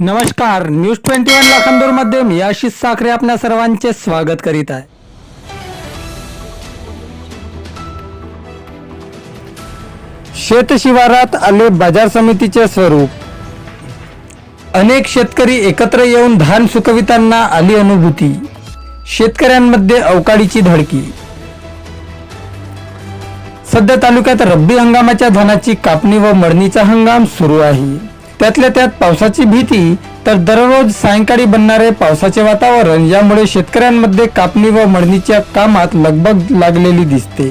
नमस्कार news twenty one लाखांदूरमध्ये मी आशिष साखरे आपल्या सर्वांचे स्वागत करीत आहे. शेत शिवारात आले बाजार समितीचे स्वरूप. अनेक शेतकरी एकत्र येऊन धान सुकविताना आली अनुभूती. शेतकऱ्यांमध्ये अवकाळीची धडकी. सध्या तालुक्यात रब्बी हंगामाच्या धानाची कापणी व मळणीचा हंगाम सुरू आहे. त्यातल्या त्यात पावसाची भीती तर दररोज सायंकाळी बनणारे पावसाचे वातावरण यामुळे शेतकऱ्यांमध्ये कापणी व मळणीच्या कामात लगबग लागलेली दिसते.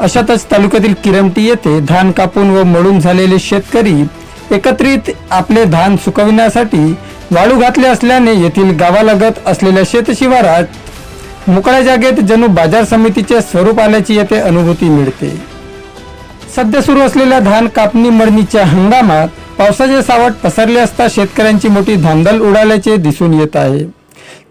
अशातच तालुक्यातील किरमटी येथे धान कापून व मळून झालेले शेतकरी एकत्रित आपले धान सुकविण्यासाठी वाळू घातले असल्याने येथील गावालगत असलेल्या शेतशिवारात मोकळ्या जागेत जणू बाजार समितीचे स्वरूप आल्याची येथे अनुभूती मिळते. सध्या सुरू असलेल्या धान कापणी मळणीच्या हंगामात पावसाचे सावट पसरले असता शेतकऱ्यांची मोठी धांदल उडाल्याचे दिसून येत आहे.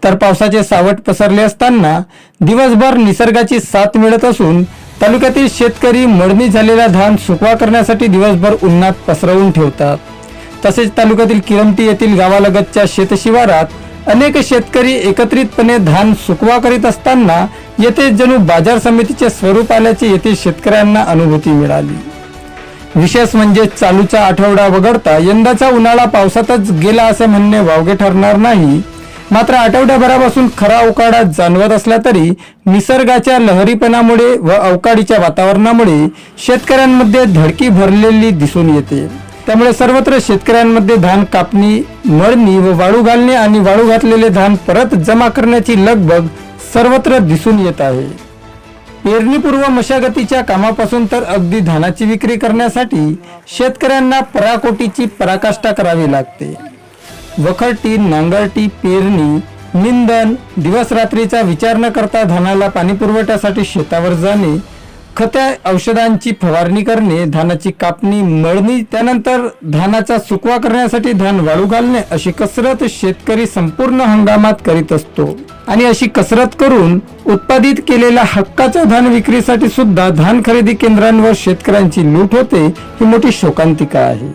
तर पावसाचे सावट पसरले असताना दिवसभर निसर्गाची साथ मिळत असून तालुक्यातील शेतकरी मळणी झालेला धान सुकवा करण्यासाठी दिवसभर उन्हात पसरवून ठेवतात. तसेच तालुक्यातील किरमटी येथील गावालगतच्या शेतशिवारात अनेक शेतकरी एकत्रितपणे धान सुकवा करीत असताना येथे जणू बाजार समितीचे स्वरूप आल्याचे येथील शेतकऱ्यांना अनुभूती मिळाली. विशेष म्हणजे चालूचा आठवडा वगळता यंदाचा उन्हाळा पावसातच गेला असे म्हणणे वावगे ठरणार नाही. मात्र आठवड्याभरापासून खरा उकाडा जाणवत असला तरी निसर्गाच्या लहरीपणामुळे व अवकाळीच्या वातावरणामुळे शेतकऱ्यांमध्ये धडकी भरलेली दिसून येते. त्यामुळे सर्वत्र शेतकऱ्यांमध्ये धान कापणी मळणी व वाळू घालणे आणि वाळू घातलेले धान परत जमा करण्याची लगबग सर्वत्र दिसून येत आहे. पेरणीपूर्व मशागतीच्या कामापासून तर अगदी धानाची विक्री करण्यासाठी शेतकऱ्यांना पराकोटीची पराकाष्ठा करावी लागते. वखरटी नांगरटी पेरणी निंदन दिवस रात्रीचा विचार न करता धानाला पाणी पुरवठ्यासाठी शेतावर जाणे खत्या औषधांची फवारणी करणे धानाची कापणी मळणी त्यानंतर धानाचा सुकवा करण्यासाठी धान वाळू घालणे अशी कसरत शेतकरी संपूर्ण हंगामात करीत असतो. आणि अशी कसरत करून उत्पादित केलेल्या हक्काच्या धान विक्रीसाठी सुद्धा धान खरेदी केंद्रांवर शेतकऱ्यांची लूट होते ही मोठी शोकांतिका आहे.